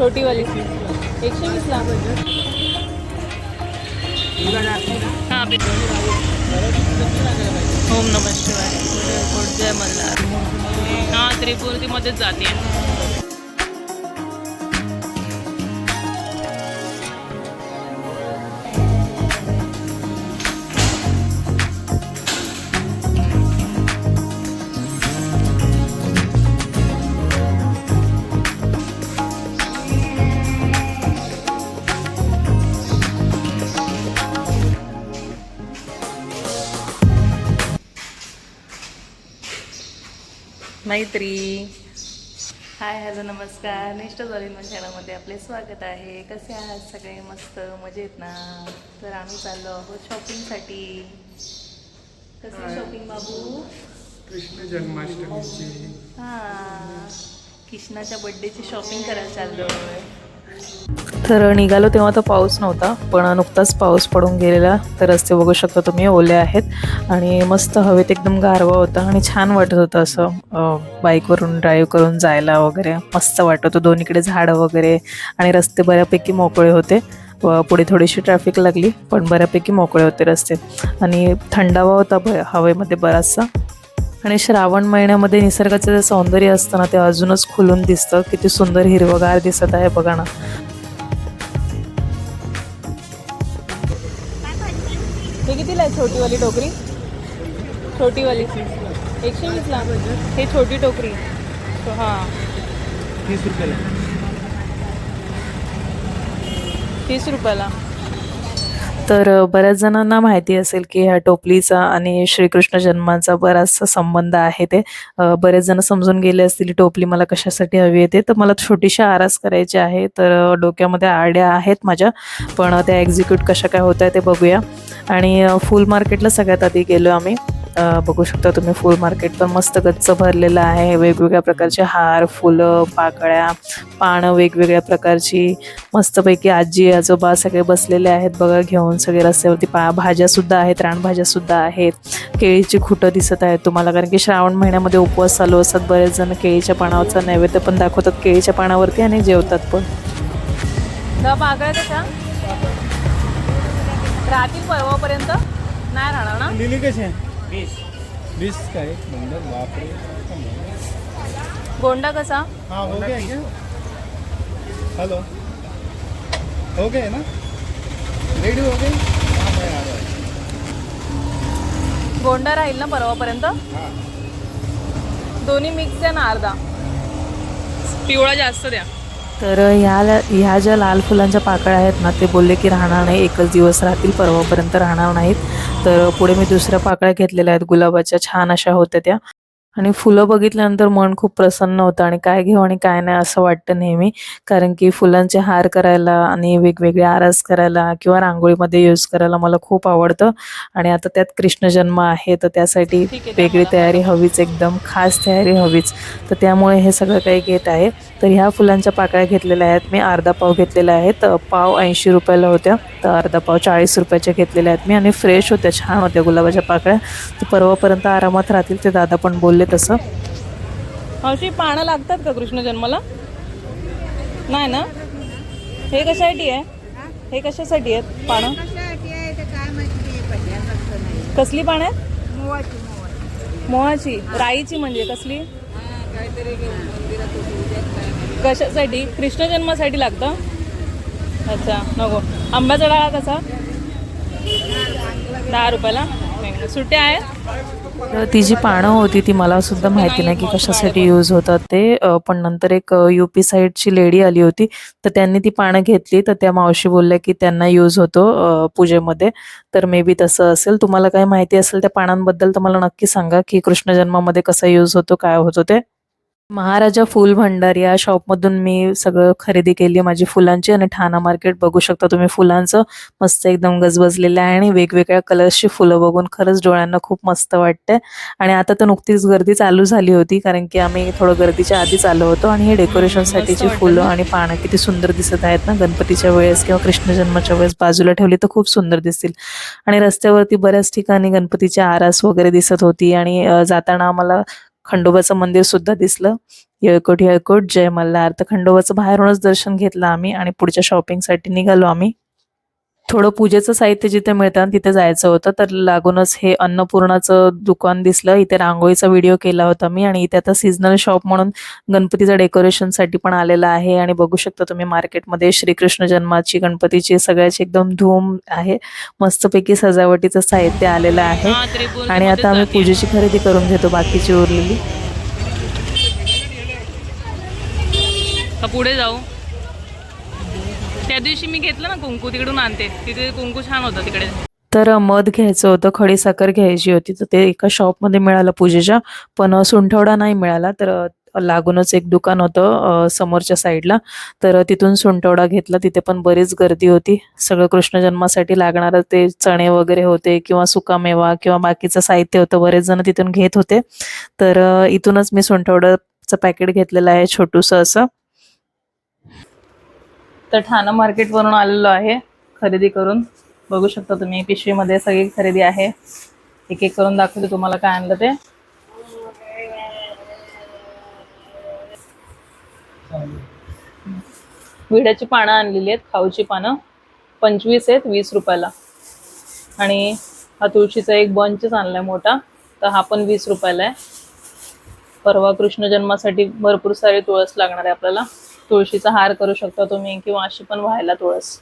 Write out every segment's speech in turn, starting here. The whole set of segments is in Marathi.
छोटी वाली एकशे वीसला हां ओम नमः शिवाय. जय मल्हार? हां त्रिपुर्तीमध्येच जाते. मैत्री. हाय हॅलो नमस्कार. निष्ठ जॉलिन चॅनलमध्ये आपले स्वागत आहे. कसे आहात सगळे? मस्त मजेत ना? तर आम्ही चाललो आहोत शॉपिंगसाठी. कसली शॉपिंग बाबू? कृष्ण जन्माष्टमीची. हां. कृष्णाच्या बड्डेची शॉपिंग करायला चाललोय तर निघालो तेव्हा तर पाऊस नव्हता पण नुकताच पाऊस पडून गेलेला तर रस्ते बघू शकता तुम्ही ओले आहेत. आणि मस्त हवेत एकदम गारवा होता आणि छान वाटत होतं असं बाईकवरून ड्राईव्ह करून जायला वगैरे. मस्त वाटत होतं दोन्हीकडे झाडं वगैरे आणि रस्ते बऱ्यापैकी मोकळे होते. व पुढे थोडीशी ट्रॅफिक लागली पण बऱ्यापैकी मोकळे होते रस्ते. आणि थंडावा होता ब हवेमध्ये बराचसा. आणि श्रावण महिन्यामध्ये निसर्गाचं जे सौंदर्य असतं ना ते अजूनच खुलून दिसतं. किती सुंदर हिरवगार दिसत आहे बघा ना. कितीला आहे छोटी वाली टोकरी? छोटी वाली एकशे वीसला हे छोटी टोकरी. हां. तीस रुपयाला. तीस रुपयाला. तर बऱ्याच जणांना माहिती असेल की ह्या टोपलीचा आणि श्रीकृष्ण जन्माचा बराचसा संबंध आहे ते. बरेच जण समजून गेले असतील ही टोपली मला कशासाठी हवी येते तर मला छोटीशी आरास करायची आहे. तर डोक्यामध्ये आड्या आहेत माझ्या. पण त्या एक्झिक्यूट कशा काय होत आहे ते बघूया. आणि फुल मार्केटला सगळ्यात आधी गेलो आम्ही. बघू शकता तुम्ही फुल मार्केट पण मस्त गच्च भरलेलं आहे. वेगवेगळ्या प्रकारचे हार फुलं पाकळ्या पानं वेगवेगळ्या प्रकारची. मस्तपैकी आजी आजोबा सगळे बसलेले आहेत बघा घेऊन सगळे रस्त्यावरती पा भाज्यासुद्धा आहेत रानभाज्यासुद्धा आहेत. केळीची खुटं दिसत आहेत तुम्हाला कारण की श्रावण महिन्यामध्ये उपवास चालू असतात बरेच जण. केळीच्या पानावरचा नैवेद्य पण दाखवतात. केळीच्या पानावरती आणि जेवतात पण. दहा का राहतील परवापर्यंत? नाही राहणार ना? लिली कशी आहे? वीस. वीस काय? बापरे. गोंडा कसा? हाँ हो गया क्या? हेलो हो गए ना? रेडी हो गई हाँ मैं आ रहा हूँ गोंडा राहील ना परवापर्यंत? हाँ. दोन्ही मिक्स आहे ना अर्धा. पिवळा जास्त द्या. तर ह्या ह्या ज्या लाल फुलांच्या पाकळ्या आहेत ना ते बोलले की राहणार नाही एकच दिवस राहतील परवापर्यंत राहणार नाहीत. तर पुढे मी दुसऱ्या पाकळ्या घेतलेल्या आहेत गुलाबाच्या छान अशा होत्या त्या. आणि फुलं बघितल्यानंतर मन खूप प्रसन्न होतं आणि काय घेऊ आणि काय नाही असं वाटतं नेहमी. कारण की फुलांचे हार करायला आणि वेगवेगळे आरास करायला किंवा रांगोळीमध्ये यूज करायला मला खूप आवडतं. आणि आता त्यात कृष्ण जन्म आहे तर त्यासाठी वेगळी तयारी हवीच एकदम खास तयारी हवीच. तर त्यामुळे हे सगळं काही घेत आहे. तर ह्या फुलांच्या पाकळ्या घेतलेल्या आहेत. मी अर्धा पाव घेतलेला आहे. तर पाव ऐंशी रुपयाला होत्या. तर अर्धा पाव चाळीस रुपयाच्या घेतलेल्या आहेत मी. आणि फ्रेश होत्या छान होत्या गुलाबाच्या पाकळ्या. तर परवापर्यंत आरामात राहतील ते दादा पण बोलले तसं? अशी पानं लागतात का कृष्ण जन्माला? नाही ना? हे कशासाठी आहे? हे कशासाठी आहेत पानं? कसली पानं आहेत? मोहाची. राईची म्हणजे कसली? काहीतरी कशासाठी? कृष्ण जन्मासाठी लागतं? अच्छा नको. आंब्याचा डाळा कसा? दहा रुपयाला? सुट्या आहेत? तर ती जी पानं होती ती मला सुद्धा माहिती नाही की कशासाठी यूज होतात ते. पण नंतर एक यू पी साईडची लेडी आली होती तर त्यांनी ती पानं घेतली. तर त्या मावशी बोलल्या की त्यांना यूज होतो पूजेमध्ये. तर मे बी तसं असेल. तुम्हाला काही माहिती असेल त्या पानांबद्दल तर मला नक्की सांगा की कृष्ण जन्मामध्ये कसा यूज होतो काय होतो ते. महाराजा फुल भंडार या शॉपमधून मी सगळं खरेदी केली माझी फुलांची आणि ठाणा मार्केट बघू शकता तुम्ही फुलांचं. मस्त एकदम गजबजलेलं आहे आणि वेगवेगळ्या कलर्सची फुलं बघून खरंच डोळ्यांना खूप मस्त वाटते आणि आता तर नुकतीच गर्दी चालू झाली होती कारण की आम्ही थोडं गर्दीच्या आधीच आलो होतो आणि हे डेकोरेशनसाठीची फुलं? आणि पानं किती सुंदर दिसत आहेत ना. गणपतीच्या वेळेस किंवा कृष्ण जन्माच्या वेळेस बाजूला ठेवली तर खूप सुंदर दिसतील. आणि रस्त्यावरती बऱ्याच ठिकाणी गणपतीच्या आरास वगैरे दिसत होती आणि जाताना आम्हाला खंडोबाचं मंदिर सुद्धा दिसलं. येळकोट येळकोट जय मल्हार. तर खंडोबाचं बाहेरूनच दर्शन घेतलं आम्ही आणि पुढच्या शॉपिंगसाठी निघालो आम्ही. थोडं पूजेचं साहित्य जिथे मिळतं तिथे जायचं होतं. तर लागूनच हे अन्नपूर्णाचं दुकान दिसलं. इथे रांगोळीचा व्हिडिओ केला होता मी आणि इथे आता सीझनल शॉप म्हणून गणपतीचं डेकोरेशनसाठी पण आलेलं आहे. आणि बघू शकता तुम्ही मार्केटमध्ये श्रीकृष्ण जन्माची गणपतीची सगळ्याची एकदम धूम आहे. मस्तपैकी सजावटीचं साहित्य आलेलं आहे. आणि आता आम्ही पूजेची खरेदी करून घेतो बाकीची उरलेली. पुढे जाऊ. त्या दिवशी मी घेतलं ना कुंकू तिकडून आणते. तिथे कुंकू छान होतं तिकडे. तर मध घ्यायचं होतं खडी साखर घ्यायची होती. तर ते एका शॉपमध्ये मिळालं पूजेच्या पण सुंठवडा नाही मिळाला. तर लागूनच एक दुकान होतं समोरच्या साईडला. तर तिथून सुंठवडा घेतला. तिथे पण बरीच गर्दी होती. सगळं कृष्ण जन्मासाठी लागणारं ते चणे वगैरे होते किंवा सुकामेवा किंवा बाकीचं साहित्य होतं. बरेच जण तिथून घेत होते. तर इथूनच मी सुंठवड्याचं पॅकेट घेतलेलं आहे छोटूसं असं. तर ठाणा मार्केटवरून आलेलो आहे खरेदी करून. बघू शकता तुम्ही पिशवीमध्ये सगळी खरेदी आहे. एक एक करून दाखवते तुम्हाला काय आणलं ते. विड्याची पानं आणलेली आहेत खाऊची पानं. पंचवीस आहेत वीस रुपयाला. आणि हा तुळशीचा एक बंचच आणलाय मोठा तर हा पण वीस रुपयाला आहे. परवा कृष्ण जन्मासाठी भरपूर सारी तुळस लागणार आहे आपल्याला. तुळशीचा हार करू शकता तुम्ही किंवा अशी पण व्हायला तुळस.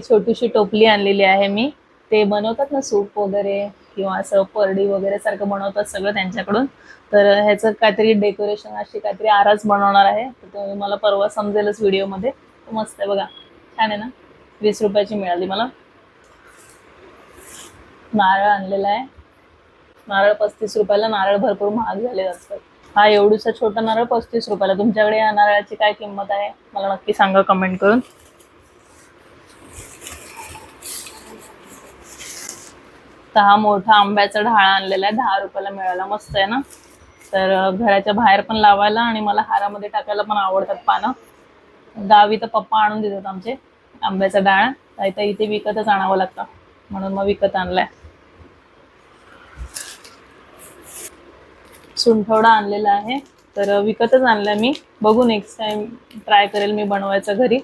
छोटीशी टोपली आणलेली आहे मी. ते बनवतात ना सूप वगैरे किंवा असं परडी वगैरे सारखं बनवतात सगळं त्यांच्याकडून. तर ह्याचं काहीतरी डेकोरेशन अशी काहीतरी आरास बनवणार आहे. तर मला परवा समजेलच व्हिडिओमध्ये. मस्त आहे बघा. छान आहे ना? वीस रुपयाची मिळाली मला. नारळ आणलेला आहे. नारळ पस्तीस रुपयाला नारळ भरपूर महाग झाले असतात हा एवढूसा छोटा नारळ पस्तीस रुपयाला. तुमच्याकडे या नारळाची काय किंमत आहे? मला नक्की सांगा कमेंट करून. तर हा मोठा आंब्याचा ढाळा आणलेला आहे. दहा रुपयाला मिळाला. मस्त आहे ना? तर घराच्या बाहेर पण लावायला आणि मला हारामध्ये टाकायला पण आवडतात पानं. गावी तर पप्पा आणून देतात आमचे आंब्याचा डाळ नाही तर इथे विकतच आणावं लागतं. म्हणून मग विकत आणलाय. सुंठवडा आणलेला आहे. तर विकतच आणला मी. बघू नेक्स्ट टाइम ट्राय करेल मी बनवायचं घरी.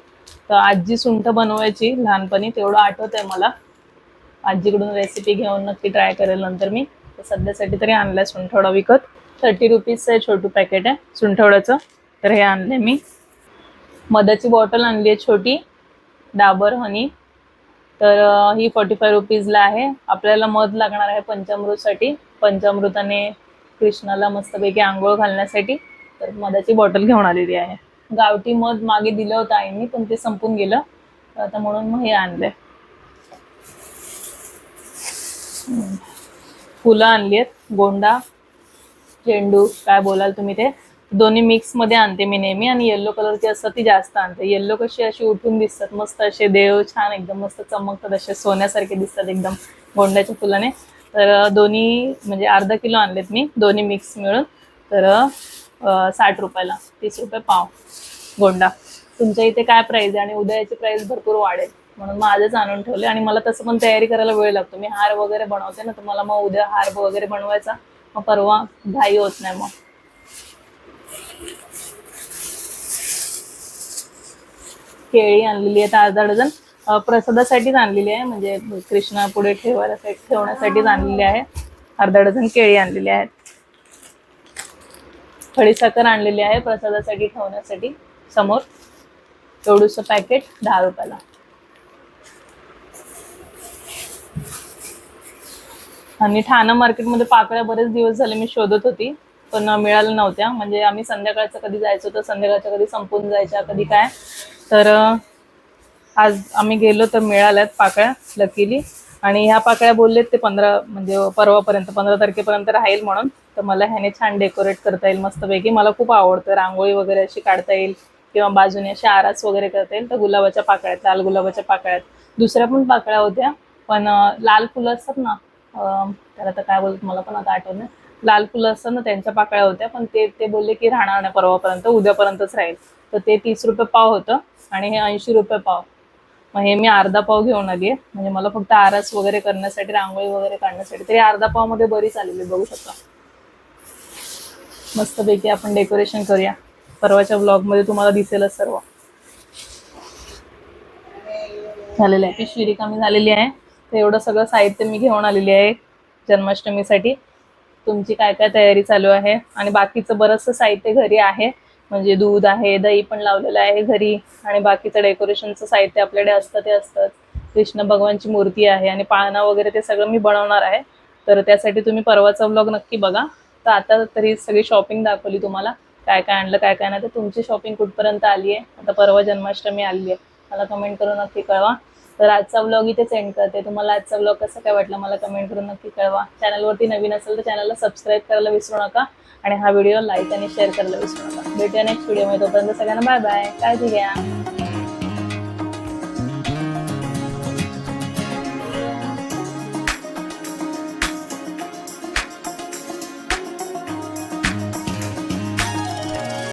तर आजी सुंठ बनवायची लहानपणी. तेवढं आठवत आहे मला. आजीकडून रेसिपी घेऊन नक्की ट्राय करेल नंतर मी. तर सध्यासाठी तरी आणलाय सुंठवडा विकत. थर्टी रुपीजचं आहे छोटू पॅकेट आहे सुंठवड्याचं. तर हे आणलंय मी. मधाची बॉटल आणली आहे छोटी. डाबर हनी तर ही फोर्टी फाय रुपीजला आहे. आपल्याला मध लागणार आहे पंचामृतसाठी. पंचामृताने कृष्णाला मस्तपैकी आंघोळ घालण्यासाठी तर मधाची बॉटल घेऊन आलेली आहे. गावठी मध मागे दिलं होतं आईने पण ते संपून गेलं. आता म्हणून मग हे आणलंय. फुलं आणली आहेत. गोंडा झेंडू काय बोलाल तुम्ही ते? दोन्ही मिक्समध्ये आणते मी नेहमी आणि येल्लो कलरची असतात ती जास्त आणते. येल्लो कशी अशी उठून दिसतात मस्त असे देव छान एकदम मस्त चमकतात असे सोन्यासारखे दिसतात एकदम गोंड्याच्या फुलाने. तर दोन्ही म्हणजे अर्धा किलो आणलेत मी दोन्ही मिक्स मिळून. तर साठ रुपयाला तीस रुपये पाव गोंडा. तुमच्या इथे काय प्राईज आहे? आणि उद्या याची भरपूर वाढेल. म्हणून मग आजच आणून ठेवले. आणि मला तसं पण तयारी करायला वेळ लागतो. मी हार वगैरे बनवते ना तर मला मग उद्या हार वगैरे बनवायचा. मग परवा घाई होत नाही मग. केळी आणलेली आहेत अर्धा डझन. प्रसादासाठीच आणलेली आहे. म्हणजे कृष्णा पुढे ठेवायला ठेवण्यासाठीच आणलेली आहे. अर्धा डझन केळी आणलेली आहेत. खडीसाखर आणलेली आहे प्रसादासाठी ठेवण्यासाठी समोर. एवढूस पॅकेट दहा रुपयाला. आणि ठाणा मार्केटमध्ये पाकळ्या बरेच दिवस झाले मी शोधत होती पण मिळाल्या नव्हत्या. म्हणजे आम्ही संध्याकाळचं कधी जायचो तर संध्याकाळच्या कधी संपून जायच्या कधी काय. तर आज आम्ही गेलो तर मिळाल्यात पाकळ्या लकीली. आणि ह्या पाकळ्या बोललेत ते पंधरा म्हणजे परवापर्यंत पंधरा तारखेपर्यंत राहील म्हणून. तर मला ह्याने छान डेकोरेट करता येईल मस्तपैकी. मला खूप आवडतं. रांगोळी वगैरे अशी काढता येईल. किंवा बाजूने अशी आरास वगैरे करता येईल. तर गुलाबाच्या पाकळ्या आहेत लाल गुलाबाच्या पाकळ्या आहेत. दुसऱ्या पण पाकळ्या होत्या. पण लाल फुलं असतात ना त्याला तर काय बोलत मला पण आता आठवण नाही. लाल फुलं असतात ना त्यांच्या पाकळ्या होत्या. पण ते ते बोलले की राहणार नाही परवापर्यंत उद्यापर्यंतच राहील. तर ते तीस रुपये पाव होतं. आणि हे ऐंशी रुपये पाव. मग हे मी अर्धा पाव घेऊन आली आहे म्हणजे मला फक्त आरस वगैरे करण्यासाठी रांगोळी वगैरे काढण्यासाठी. तरी अर्धा पावमध्ये बरीच आलेली आहे, बघू शकता. मस्तपैकी आपण डेकोरेशन करूया. परवाच्या ब्लॉगमध्ये तुम्हाला दिसेलच सर्व. झालेलं आहे. पिशवी रिकामी झालेली आहे. तर एवढं सगळं साहित्य मी घेऊन आलेली आहे जन्माष्टमीसाठी. तुमची काय काय तयारी चालू आहे? आणि बाकीचं बरंचसं साहित्य घरी आहे. म्हणजे दूध आहे दही पण लावलेलं आहे घरी आणि बाकीचं डेकोरेशनचं साहित्य आपल्याकडे असतं ते असतं. कृष्ण भगवानची मूर्ती आहे आणि पाळणा वगैरे ते सगळं मी बनवणार आहे. तर त्यासाठी तुम्ही परवाचा ब्लॉग नक्की बघा. तर आता तरी सगळी शॉपिंग दाखवली तुम्हाला. काय काय आणलं काय काय नाही. तर तुमची शॉपिंग कुठपर्यंत आली आहे आता परवा जन्माष्टमी आली आहे मला कमेंट करून नक्की कळवा. तर आजचा ब्लॉग इथे सेंड करते. तुम्हाला आजचा ब्लॉग कसा काय वाटला मला कमेंट करून नक्की कळवा. चॅनलवरती नवीन असेल तर चॅनलला सबस्क्राईब करायला विसरू नका आणि हा व्हिडिओ लाईक आणि शेअर करायला विसरू नका. भेटूया नेक्स्ट व्हिडिओमध्ये तोपर्यंत सगळ्यांना बाय बाय काळजी घ्या.